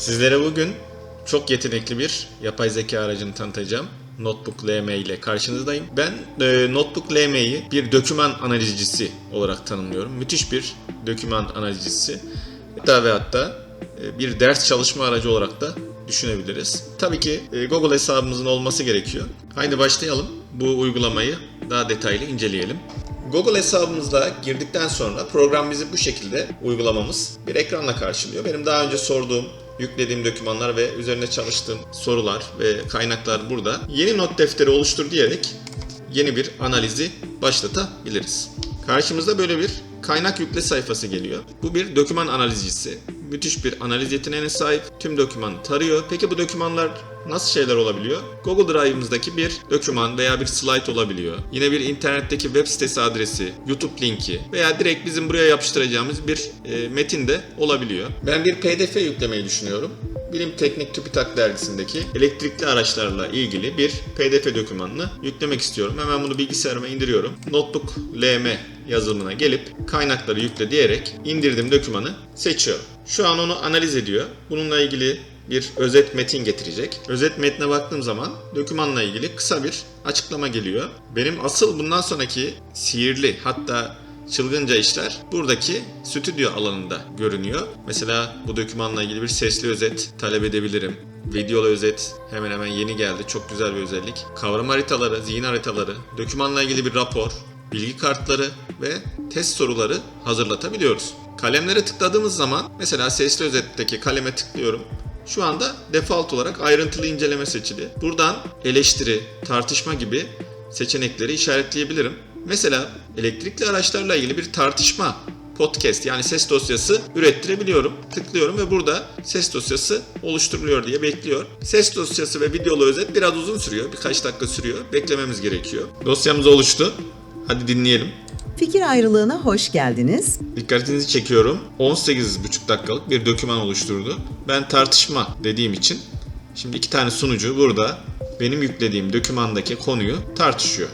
Sizlere bugün çok yetenekli bir yapay zeka aracını tanıtacağım. Notebook LM ile karşınızdayım. Ben e, Notebook LM'yi bir doküman analizcisi olarak tanımlıyorum. Müthiş bir doküman analizcisi. Hatta ve hatta e, bir ders çalışma aracı olarak da düşünebiliriz. Tabii ki e, Google hesabımızın olması gerekiyor. Haydi başlayalım. Bu uygulamayı daha detaylı inceleyelim. Google hesabımızda girdikten sonra program bizi bu şekilde uygulamamız bir ekranla karşılıyor. Benim daha önce sorduğum, yüklediğim dokümanlar ve üzerine çalıştığım sorular ve kaynaklar burada. Yeni not defteri oluştur diyerek yeni bir analizi başlatabiliriz. Karşımızda böyle bir kaynak yükle sayfası geliyor. Bu bir doküman analizcisi. Müthiş bir analiz yeteneğine sahip. Tüm dokümanı tarıyor. Peki bu dokümanlar nasıl şeyler olabiliyor? Google Drive'ımızdaki bir doküman veya bir slide olabiliyor. Yine bir internetteki web sitesi adresi, YouTube linki veya direkt bizim buraya yapıştıracağımız bir e, metin de olabiliyor. Ben bir PDF yüklemeyi düşünüyorum. Bilim Teknik TÜBİTAK dergisindeki elektrikli araçlarla ilgili bir PDF dokümanını yüklemek istiyorum. Hemen bunu bilgisayarıma indiriyorum. Notebook LM yazılımına gelip kaynakları yükle diyerek indirdiğim dokümanı seçiyorum. Şu an onu analiz ediyor. Bununla ilgili bir özet metin getirecek. Özet metne baktığım zaman dokümanla ilgili kısa bir açıklama geliyor. Benim asıl bundan sonraki sihirli hatta çılgınca işler buradaki stüdyo alanında görünüyor. Mesela bu dokümanla ilgili bir sesli özet talep edebilirim. Videolu özet hemen hemen yeni geldi. Çok güzel bir özellik. Kavram haritaları, zihin haritaları, dokümanla ilgili bir rapor, bilgi kartları ve test soruları hazırlatabiliyoruz. Kalemlere tıkladığımız zaman mesela sesli özetteki kaleme tıklıyorum. Şu anda default olarak ayrıntılı inceleme seçili. Buradan eleştiri, tartışma gibi seçenekleri işaretleyebilirim. Mesela elektrikli araçlarla ilgili bir tartışma podcast yani ses dosyası ürettirebiliyorum. Tıklıyorum ve burada ses dosyası oluşturuluyor diye bekliyor. Ses dosyası ve videolu özet biraz uzun sürüyor. Birkaç dakika sürüyor. Beklememiz gerekiyor. Dosyamız oluştu. Hadi dinleyelim. Fikir ayrılığına hoş geldiniz. Dikkatinizi çekiyorum. 18,5 dakikalık bir doküman oluşturdu. Ben tartışma dediğim için şimdi iki tane sunucu burada benim yüklediğim dokümandaki konuyu tartışıyor.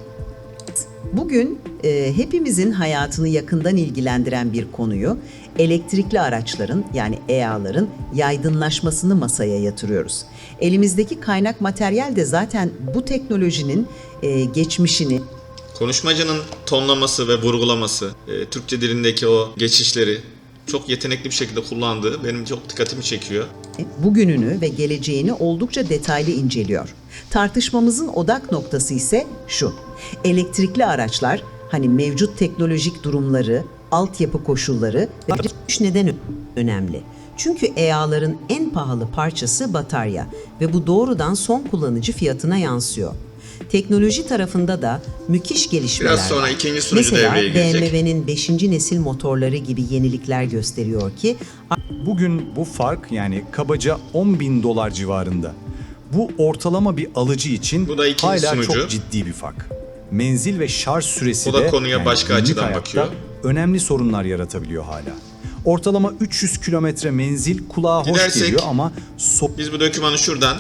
Bugün e, hepimizin hayatını yakından ilgilendiren bir konuyu elektrikli araçların yani EA'ların yaygınlaşmasını masaya yatırıyoruz. Elimizdeki kaynak materyal de zaten bu teknolojinin e, geçmişini, Konuşmacının tonlaması ve vurgulaması, e, Türkçe dilindeki o geçişleri çok yetenekli bir şekilde kullandığı benim çok dikkatimi çekiyor. bugününü ve geleceğini oldukça detaylı inceliyor. Tartışmamızın odak noktası ise şu. Elektrikli araçlar hani mevcut teknolojik durumları, altyapı koşulları ve neden önemli. Çünkü EA'ların en pahalı parçası batarya ve bu doğrudan son kullanıcı fiyatına yansıyor. Teknoloji tarafında da müthiş gelişmeler Biraz sonra var. ikinci sunucu Mesela devreye girecek. BMW'nin 5. nesil motorları gibi yenilikler gösteriyor ki Bugün bu fark yani kabaca 10 bin dolar civarında. Bu ortalama bir alıcı için Bu da ikinci hala sunucu. çok ciddi bir fark. Menzil ve şarj süresi O da de konuya başka günlük açıdan hayatta bakıyor. önemli sorunlar yaratabiliyor hala. Ortalama 300 kilometre menzil kulağa hoş Gidersek- geliyor ama so Biz bu dokümanı şuradan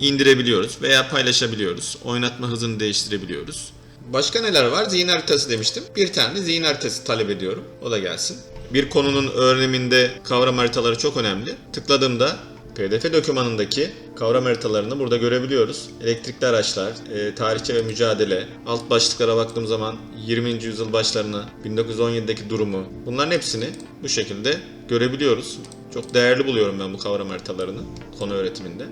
indirebiliyoruz veya paylaşabiliyoruz. Oynatma hızını değiştirebiliyoruz. Başka neler var? Zihin haritası demiştim. Bir tane zihin haritası talep ediyorum. O da gelsin. Bir konunun öğreniminde kavram haritaları çok önemli. Tıkladığımda PDF dokümanındaki kavram haritalarını burada görebiliyoruz. Elektrikli araçlar, e, tarihçe ve mücadele, alt başlıklara baktığım zaman 20. yüzyıl başlarına, 1917'deki durumu bunların hepsini bu şekilde görebiliyoruz. Çok değerli buluyorum ben bu kavram haritalarını konu öğretiminde.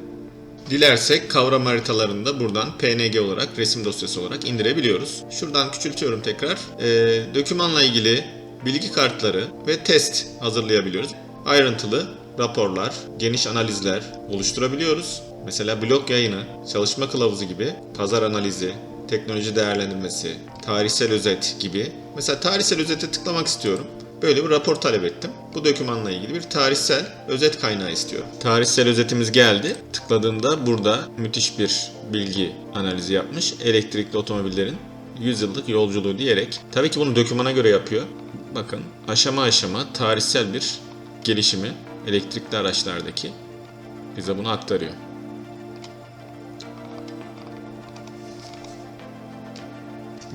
Dilersek kavram haritalarını da buradan PNG olarak, resim dosyası olarak indirebiliyoruz. Şuradan küçültüyorum tekrar. Ee, dokümanla ilgili bilgi kartları ve test hazırlayabiliyoruz. Ayrıntılı raporlar, geniş analizler oluşturabiliyoruz. Mesela blog yayını, çalışma kılavuzu gibi, pazar analizi, teknoloji değerlendirmesi, tarihsel özet gibi. Mesela tarihsel özete tıklamak istiyorum. Böyle bir rapor talep ettim. Bu dokümanla ilgili bir tarihsel özet kaynağı istiyorum. Tarihsel özetimiz geldi. Tıkladığımda burada müthiş bir bilgi analizi yapmış. Elektrikli otomobillerin 100 yıllık yolculuğu diyerek. Tabii ki bunu dokümana göre yapıyor. Bakın aşama aşama tarihsel bir gelişimi elektrikli araçlardaki bize bunu aktarıyor.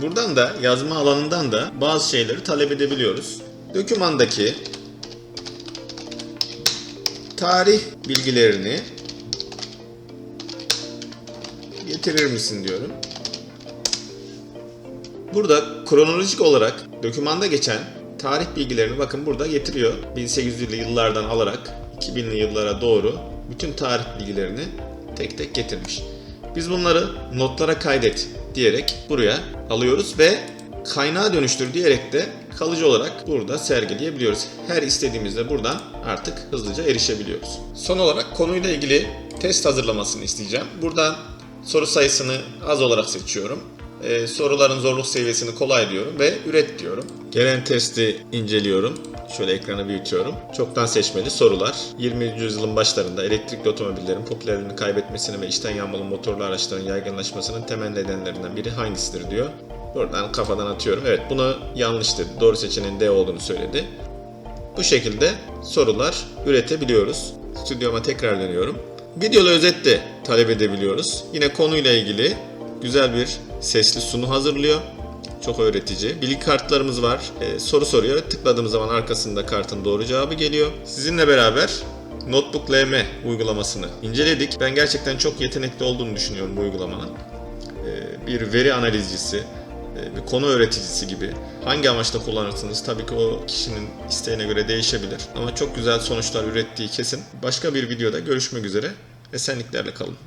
Buradan da yazma alanından da bazı şeyleri talep edebiliyoruz. Dokümandaki tarih bilgilerini getirir misin diyorum. Burada kronolojik olarak dokümanda geçen tarih bilgilerini bakın burada getiriyor. 1800'lü yıllardan alarak 2000'li yıllara doğru bütün tarih bilgilerini tek tek getirmiş. Biz bunları notlara kaydet diyerek buraya alıyoruz ve kaynağa dönüştür diyerek de kalıcı olarak burada sergileyebiliyoruz. Her istediğimizde buradan artık hızlıca erişebiliyoruz. Son olarak konuyla ilgili test hazırlamasını isteyeceğim. Buradan soru sayısını az olarak seçiyorum. Ee, soruların zorluk seviyesini kolay diyorum ve üret diyorum. Gelen testi inceliyorum. Şöyle ekranı büyütüyorum. Çoktan seçmeli sorular. 20. yüzyılın başlarında elektrikli otomobillerin popülerliğini kaybetmesinin ve içten yanmalı motorlu araçların yaygınlaşmasının temel nedenlerinden biri hangisidir diyor. Buradan kafadan atıyorum. Evet bunu yanlış dedi. Doğru seçeneğin D olduğunu söyledi. Bu şekilde sorular üretebiliyoruz. Stüdyoma tekrar dönüyorum. Videolu özet de talep edebiliyoruz. Yine konuyla ilgili güzel bir sesli sunu hazırlıyor. Çok öğretici. Bilgi kartlarımız var. Ee, soru soruyor. Tıkladığımız zaman arkasında kartın doğru cevabı geliyor. Sizinle beraber Notebook LM uygulamasını inceledik. Ben gerçekten çok yetenekli olduğunu düşünüyorum bu uygulamanın. Ee, bir veri analizcisi, bir konu öğreticisi gibi. Hangi amaçla kullanırsınız tabii ki o kişinin isteğine göre değişebilir. Ama çok güzel sonuçlar ürettiği kesin. Başka bir videoda görüşmek üzere. Esenliklerle kalın.